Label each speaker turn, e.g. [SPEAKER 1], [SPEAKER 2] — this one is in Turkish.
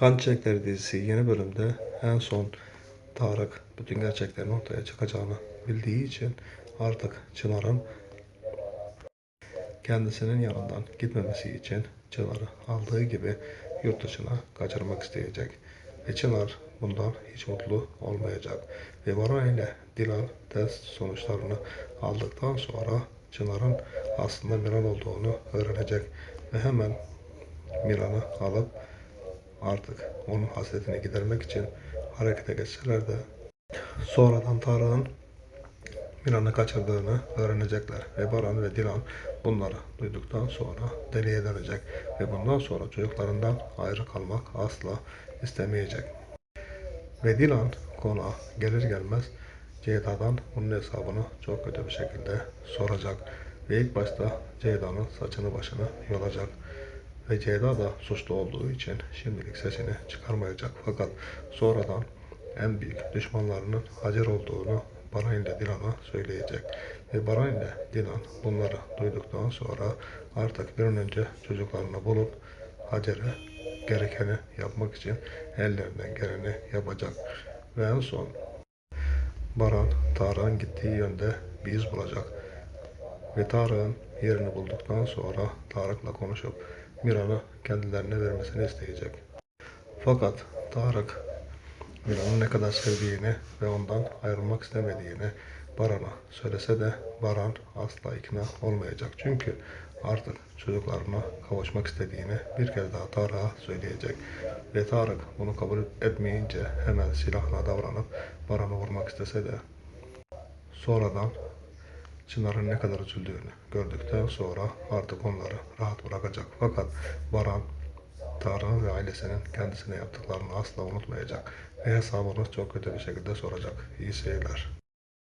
[SPEAKER 1] Kan Çiçekleri dizisi yeni bölümde en son Tarık bütün gerçeklerin ortaya çıkacağını bildiği için artık Çınar'ın kendisinin yanından gitmemesi için Çınar'ı aldığı gibi yurt dışına kaçırmak isteyecek. Ve Çınar bundan hiç mutlu olmayacak. Ve Baran ile Dilan test sonuçlarını aldıktan sonra Çınar'ın aslında Miran olduğunu öğrenecek. Ve hemen Miran'ı alıp artık onun hasretini gidermek için harekete geçseler de sonradan Tarık'ın Miran'ı kaçırdığını öğrenecekler ve Baran ve Dilan bunları duyduktan sonra deliye dönecek ve bundan sonra çocuklarından ayrı kalmak asla istemeyecek. Ve Dilan konağa gelir gelmez Ceyda'dan bunun hesabını çok kötü bir şekilde soracak. Ve ilk başta Ceyda'nın saçını başını yolacak. Ve Ceyda da suçlu olduğu için şimdilik sesini çıkarmayacak. Fakat sonradan en büyük düşmanlarının Hacer olduğunu Baran ile Dilan'a söyleyecek. Ve Baran ile Dilan bunları duyduktan sonra artık bir an önce çocuklarını bulup Hacer'e gerekeni yapmak için ellerinden geleni yapacak. Ve en son Baran Tarık'ın gittiği yönde bir iz bulacak. Ve Tarık'ın yerini bulduktan sonra Tarık'la konuşup Miran'ı kendilerine vermesini isteyecek. Fakat Tarık Miran'ı ne kadar sevdiğini ve ondan ayrılmak istemediğini Baran'a söylese de Baran asla ikna olmayacak. Çünkü artık çocuklarına kavuşmak istediğini bir kez daha Tarık'a söyleyecek. Ve Tarık bunu kabul etmeyince hemen silahla davranıp Baran'ı vurmak istese de sonradan Çınar'ın ne kadar üzüldüğünü gördükten sonra artık onları rahat bırakacak. Fakat Baran, Tarık'ın ve ailesinin kendisine yaptıklarını asla unutmayacak ve hesabını çok kötü bir şekilde soracak. İyi seyirler.